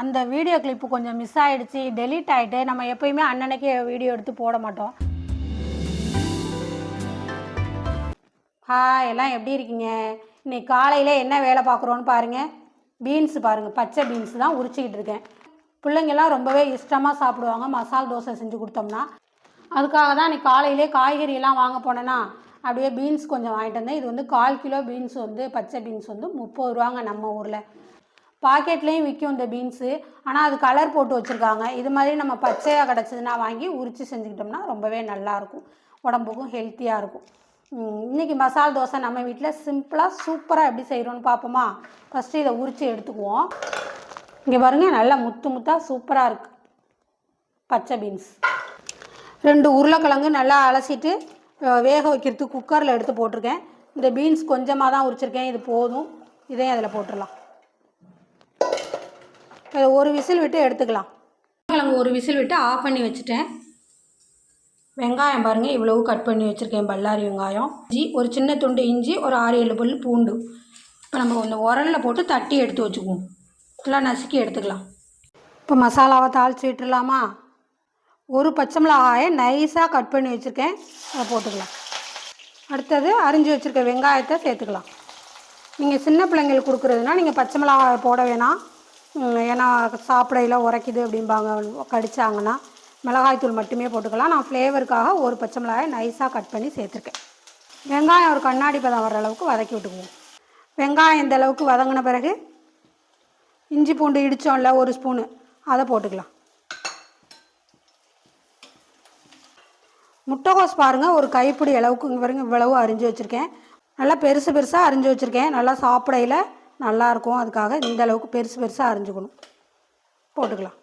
அந்த video clip கொஞ்சம் miss ஆகிடுச்சு டெலீட் ஆகிட்டு நம்ம எப்பயுமே அன்னன்னைக்கு வீடியோ எடுத்து போட மாட்டோம். ஹாய் எல்லாம் எப்படி இருக்கீங்க? இன்னைக்கு காலையில் என்ன வேலை பார்க்குறோன்னு பாருங்கள் பீன்ஸ் பாருங்கள் பச்சை பீன்ஸ் தான் உரிச்சிக்கிட்டு இருக்கேன். பிள்ளைங்கள்லாம் ரொம்பவே இஷ்டமாக சாப்பிடுவாங்க மசால் தோசை செஞ்சு கொடுத்தோம்னா. அதுக்காக தான் இன்னைக்கு காலையிலே காய்கறியெல்லாம் வாங்க போனேன்னா அப்படியே பீன்ஸ் கொஞ்சம் வாங்கிட்டு வந்தேன். இது வந்து கால் கிலோ பீன்ஸ் வந்து பச்சை பீன்ஸ் வந்து முப்பது ரூபாங்க நம்ம ஊரில். பாக்கெட்லேயும் விற்கும் இந்த பீன்ஸு. ஆனால் அது கலர் போட்டு வச்சுருக்காங்க. இது மாதிரி நம்ம பச்சையாக கிடச்சதுன்னா வாங்கி உரித்து செஞ்சுக்கிட்டோம்னா ரொம்பவே நல்லாயிருக்கும். உடம்புக்கும் ஹெல்த்தியாக இருக்கும். இன்றைக்கி மசால் தோசை நம்ம வீட்டில் சிம்பிளாக சூப்பராக எப்படி செய்கிறோன்னு பார்ப்போமா ஃபஸ்ட்டு இதை உரித்து எடுத்துக்குவோம். இங்கே பாருங்கள் நல்லா முத்து முத்தாக சூப்பராக இருக்குது பச்சை பீன்ஸ். ரெண்டு உருளைக்கிழங்கு நல்லா அலசிட்டு வேக வைக்கிறதுக்கு குக்கரில் எடுத்து போட்டிருக்கேன். இந்த பீன்ஸ் கொஞ்சமாக தான் உரிச்சிருக்கேன். இது போதும். இதையும் அதில் போட்டுடலாம். ஒரு விசில் விட்டு எடுத்துக்கலாம். கிழங்கு ஒரு விசில் விட்டு ஆஃப் பண்ணி வச்சுட்டேன். வெங்காயம் பாருங்கள் இவ்வளவு கட் பண்ணி வச்சுருக்கேன் பல்லாரி வெங்காயம். இஞ்சி ஒரு சின்ன துண்டு இஞ்சி ஒரு ஆறு ஏழு பல் பூண்டு. இப்போ நம்ம இந்த உரலில் போட்டு தட்டி எடுத்து வச்சுக்குவோம். ஃபுல்லாக நசுக்கி எடுத்துக்கலாம். இப்போ மசாலாவை தாளித்து விட்டுடலாமா ஒரு பச்சை மிளகாயை நைஸாக கட் பண்ணி வச்சுருக்கேன். அதை போட்டுக்கலாம். அடுத்தது அரிஞ்சு வச்சுருக்க வெங்காயத்தை சேர்த்துக்கலாம். நீங்கள் சின்ன பிள்ளைங்களுக்கு கொடுக்குறதுனா நீங்கள் பச்சை மிளகாயை போட வேணாம். ஏன்னா சாப்பிடையில உரைக்குது அப்படிம்பாங்க. கடிச்சாங்கன்னா மிளகாய்த்தூள் மட்டுமே போட்டுக்கலாம். நான் ஃப்ளேவருக்காக ஒரு பச்சை மிளகாயை நைஸாக கட் பண்ணி சேர்த்துருக்கேன். வெங்காயம் ஒரு கண்ணாடி பதம் வர அளவுக்கு வதக்கி விட்டுக்குவோம். வெங்காயம் இந்த அளவுக்கு வதங்கின பிறகு இஞ்சி பூண்டு இடித்தோம்ல ஒரு ஸ்பூனு. அதை போட்டுக்கலாம். முட்டைகோஸ் பாருங்கள் ஒரு கைப்பிடி அளவுக்கு இங்கே பாருங்க இவ்வளவு அரிஞ்சு வச்சுருக்கேன். நல்லா பெருசு பெருசாக அரிஞ்சு வச்சுருக்கேன். நல்லா சாப்பிடையில் நல்லாயிருக்கும். அதுக்காக இந்த அளவுக்கு பெருசு பெருசாக அரிஞ்சுக்கணும். போட்டுக்கலாம்.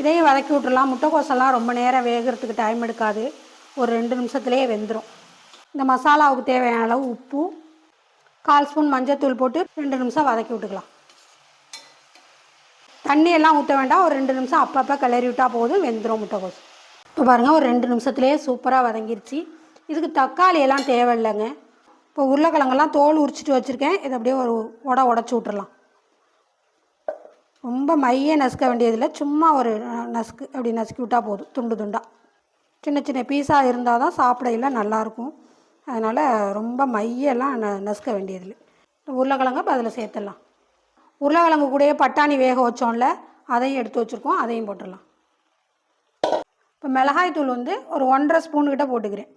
இதையும் வதக்கி விட்டுறலாம். முட்டைக்கோசெல்லாம் ரொம்ப நேரம் வேகிறதுக்கு டைம் எடுக்காது. ஒரு ரெண்டு நிமிஷத்துலேயே வெந்துடும் இந்த மசாலாவுக்கு தேவையான அளவு உப்பு கால் ஸ்பூன் மஞ்சத்தூள் போட்டு ரெண்டு நிமிஷம் வதக்கி விட்டுக்கலாம். தண்ணியெல்லாம் ஊற்ற வேண்டாம். ஒரு ரெண்டு நிமிஷம் அப்பப்போ கிளறி விட்டால் போதும். வெந்துடும் முட்டைக்கோஸ் இப்போ பாருங்கள் ஒரு ரெண்டு நிமிஷத்துலேயே சூப்பராக வதங்கிருச்சு. இதுக்கு தக்காளி எல்லாம் தேவையில்லைங்க. இப்போ உருளைக்கிழங்கெல்லாம் தோல் உரிச்சிட்டு வச்சுருக்கேன். இதை அப்படியே ஒரு உட உடச்சி விட்டுறலாம். ரொம்ப மைய நசுக்க வேண்டியதில்லை. சும்மா ஒரு நசுக்கு அப்படி நசுக்கி விட்டால் போதும். துண்டு துண்டாக சின்ன சின்ன பீஸாக இருந்தால் தான் சாப்பிடையில நல்லாயிருக்கும் அதனால் ரொம்ப மையெல்லாம் ந நசுக்க வேண்டியதில்லை. உருளைக்கிழங்க இப்போ அதில் சேர்த்துடலாம். உருளைக்கிழங்கு கூடயே பட்டாணி வேக வச்சோம்ல அதையும் எடுத்து வச்சுருக்கோம். அதையும் போட்டுடலாம். இப்போ மிளகாய் தூள் வந்து ஒரு ஒன்றரை ஸ்பூன் கிட்ட போட்டுக்கிறேன்.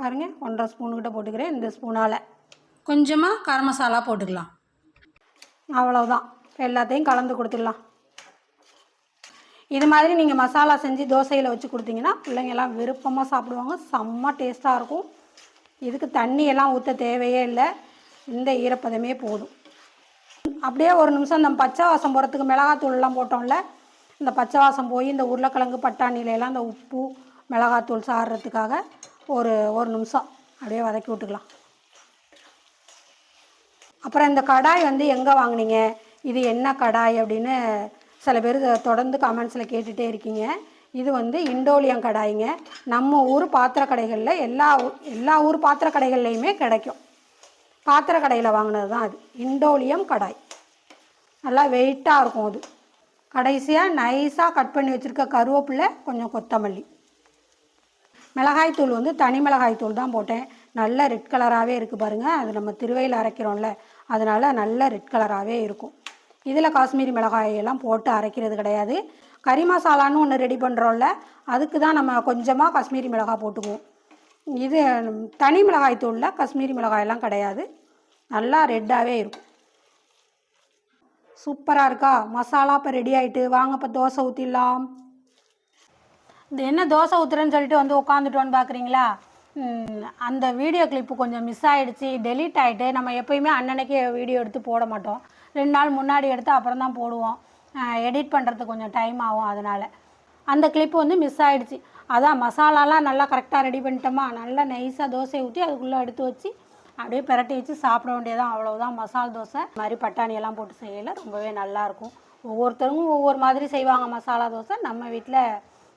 பாருங்கள் ஒன்றரை ஸ்பூன் கிட்ட போட்டுக்கிறேன். இந்த ஸ்பூனால் கொஞ்சமாக கரம் மசாலா போட்டுக்கலாம். அவ்வளவுதான். எல்லாத்தையும் கலந்து கொடுத்துடலாம். இது மாதிரி நீங்கள் மசாலா செஞ்சு தோசையில் வச்சு கொடுத்தீங்கன்னா பிள்ளைங்கெல்லாம் விருப்பமாக சாப்பிடுவாங்க. செம்ம டேஸ்ட்டாக இருக்கும். இதுக்கு தண்ணி எல்லாம் ஊற்ற தேவையே இல்லை. இந்த ஈரப்பதமே போதும். அப்படியே ஒரு நிமிஷம் இந்த பச்சை வாசம் போகிறதுக்கு மிளகாத்தூள்லாம் போட்டோம்ல இந்த பச்சை வாசம் போய் இந்த உருளைக்கிழங்கு பட்டாணியில எல்லாம் இந்த உப்பு மிளகாத்தூள் சாறுறதுக்காக ஒரு ஒரு நிமிஷம். அப்படியே வதக்கி விட்டுக்கலாம். அப்புறம் இந்த கடாய் வந்து எங்கே வாங்குனீங்க? இது என்ன கடாய் அப்படின்னு சில பேர் தொடர்ந்து கமெண்ட்ஸில் கேட்டுகிட்டே இருக்கீங்க. இது வந்து இண்டோலியம் கடாய்ங்க. நம்ம ஊர் பாத்திர கடைகளில் எல்லா எல்லா ஊர் பாத்திர கடைகள்லையுமே கிடைக்கும். பாத்திர கடையில் வாங்கினது தான் அது. இண்டோலியம் கடாய். நல்லா வெயிட்டாக இருக்கும் அது. கடைசியாக நைஸாக கட் பண்ணி வச்சுருக்க கருவேப்பிலை கொஞ்சம் கொத்தமல்லி. மிளகாய்த்தூள் வந்து தனி மிளகாய்த்தூள் தான் போட்டேன். நல்ல ரெட் கலராகவே இருக்குது பாருங்கள் அது நம்ம திருவையில் அரைக்கிறோம்ல அதனால் நல்ல ரெட் கலராகவே இருக்கும். இதில் காஷ்மீரி மிளகாயெல்லாம் போட்டு அரைக்கிறது கிடையாது. கறி மசாலான்னு ஒன்று ரெடி பண்ணுறோம்ல அதுக்கு தான் நம்ம கொஞ்சமாக காஷ்மீரி மிளகாய் போட்டுக்குவோம். இது தனி மிளகாய் தூளில் காஷ்மீரி மிளகாயெல்லாம் கிடையாது. நல்லா ரெட்டாகவே இருக்கும். சூப்பராக இருக்கா? மசாலா இப்போ ரெடி ஆகிட்டு வாங்க இப்போ தோசை ஊற்றிடலாம் இது என்ன தோசை ஊற்றுறேன்னு சொல்லிட்டு வந்து உட்காந்துட்டோன்னு பார்க்குறீங்களா அந்த வீடியோ கிளிப்பு கொஞ்சம் மிஸ் ஆகிடுச்சு டெலீட் ஆகிட்டு நம்ம எப்பயுமே அன்னன்னைக்கு வீடியோ எடுத்து போட மாட்டோம். ரெண்டு நாள் முன்னாடி எடுத்து அப்புறம் தான் போடுவோம். எடிட் பண்ணுறதுக்கு கொஞ்சம் டைம் ஆகும் அதனால். அந்த கிளிப்பு வந்து மிஸ் ஆகிடுச்சு அதான் மசாலாலாம் நல்லா கரெக்டாக ரெடி பண்ணிட்டோமா? நல்லா நைஸாக தோசையை ஊற்றி அதுக்குள்ளே எடுத்து வச்சு அப்படியே பிரட்டி வச்சு சாப்பிட வேண்டியதான் அவ்வளோதான் மசால் தோசை. இந்த மாதிரி பட்டாணியெல்லாம் போட்டு செய்யல. ரொம்பவே நல்லாயிருக்கும் ஒவ்வொருத்தரும் ஒவ்வொரு மாதிரி செய்வாங்க மசாலா தோசை. நம்ம வீட்டில்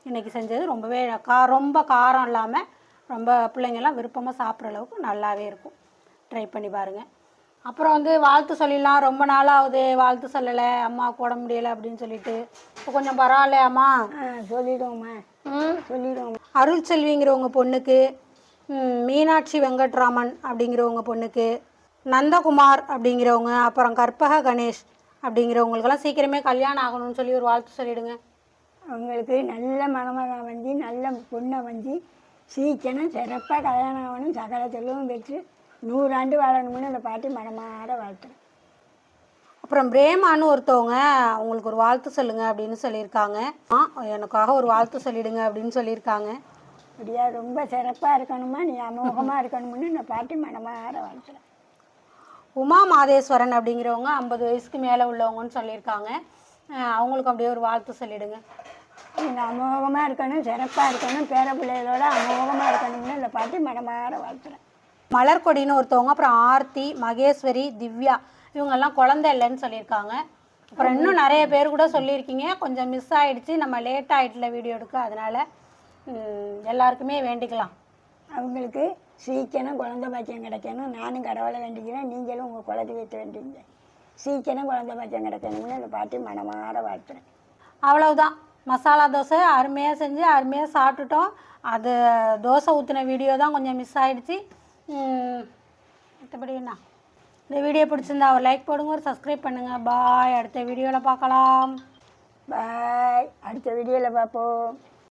இன்றைக்கி செஞ்சது ரொம்பவே கா ரொம்ப காரம் இல்லாமல் ரொம்ப பிள்ளைங்கெல்லாம் விருப்பமாக சாப்பிட்ற அளவுக்கு நல்லாவே இருக்கும். ட்ரை பண்ணி பாருங்கள் அப்புறம் வந்து வாழ்த்து சொல்லிடலாம். ரொம்ப நாள் ஆகுது வாழ்த்து சொல்லலை. அம்மாவுக்கு உடம்பு முடியலை அப்படின்னு சொல்லிட்டு. இப்போ கொஞ்சம் பரவாயில்லையாம்மா? ஆ சொல்லிடுவோம்மா. ம். அருள் செல்விங்கிறவங்க பொண்ணுக்கு மீனாட்சி வெங்கட்ராமன் அப்படிங்கிறவங்க பொண்ணுக்கு நந்தகுமார் அப்படிங்கிறவங்க அப்புறம் கற்பக கணேஷ் அப்படிங்கிறவங்களுக்கெல்லாம் சீக்கிரமே கல்யாணம் ஆகணும்னு சொல்லி ஒரு வாழ்த்து சொல்லிடுங்க. அவங்களுக்கு நல்ல மணமகன் வந்து நல்ல பொண்ணை வந்து சீக்கிரம் சிறப்பாக கல்யாணம் ஆகணும் சகல செல்வம் பெற்று நூறாண்டு வாழணும்னு அந்த பாட்டி மனமாற வாழ்த்துறேன் அப்புறம் பிரேமான்னு ஒருத்தவங்க அவங்களுக்கு ஒரு வாழ்த்து சொல்லுங்க அப்படின்னு சொல்லியிருக்காங்க. ஆ எனக்காக ஒரு வாழ்த்து சொல்லிடுங்க அப்படின்னு சொல்லியிருக்காங்க. அப்படியா ரொம்ப சிறப்பாக இருக்கணுமா நீ அமோகமாக இருக்கணும்னு இந்த பாட்டி மனமாற வாழ்த்துறேன் உமா மாதேஸ்வரன் அப்படிங்கிறவங்க ஐம்பது வயசுக்கு மேலே உள்ளவங்கன்னு சொல்லியிருக்காங்க. அவங்களுக்கு அப்படியே ஒரு வாழ்த்து சொல்லிடுங்க. நீங்கள் அமோகமாக இருக்கணும் சிறப்பாக இருக்கணும் பேர பிள்ளைகளோட அமோகமாக இருக்கணும்னு இந்த பாட்டி மனமாற வாழ்த்துறேன். மலர்கொடின்னு ஒருத்தவங்க அப்புறம் ஆர்த்தி மகேஸ்வரி திவ்யா இவங்கெல்லாம் குழந்தை இல்லைன்னு சொல்லியிருக்காங்க. அப்புறம் இன்னும் நிறைய பேர் கூட சொல்லியிருக்கீங்க. கொஞ்சம் மிஸ் ஆயிடுச்சு. நம்ம லேட் ஆயிட்டுல வீடியோ எடுக்க அதனால எல்லாருக்குமே வேண்டிக்கலாம். அவங்களுக்கு சீக்கிரம் குழந்தை பாக்கியம் கிடைக்கணும். நானும் கடவுளை வேண்டிக்கிறேன். நீங்களும் உங்கள் குலத்தை வைத்து வேண்டிங்க. சீக்கிரம் குழந்தை பாக்கியம் கிடைக்கணும்னு இந்த பாட்டி மனமாற வாழ்த்துறேன். அவ்வளவுதான். மசாலா தோசை அருமையாக செஞ்சு அருமையாக சாப்பிட்டுட்டோம். அது தோசை ஊற்றின வீடியோ தான் கொஞ்சம் மிஸ் ஆகிடுச்சு மற்றபடி என்ன? இந்த வீடியோ பிடிச்சிருந்தா ஒரு லைக் போடுங்க ஒரு சப்ஸ்கிரைப் பண்ணுங்கள் பாய் அடுத்த வீடியோவில் பார்க்கலாம். பாய் அடுத்த வீடியோவில் பார்ப்போம்.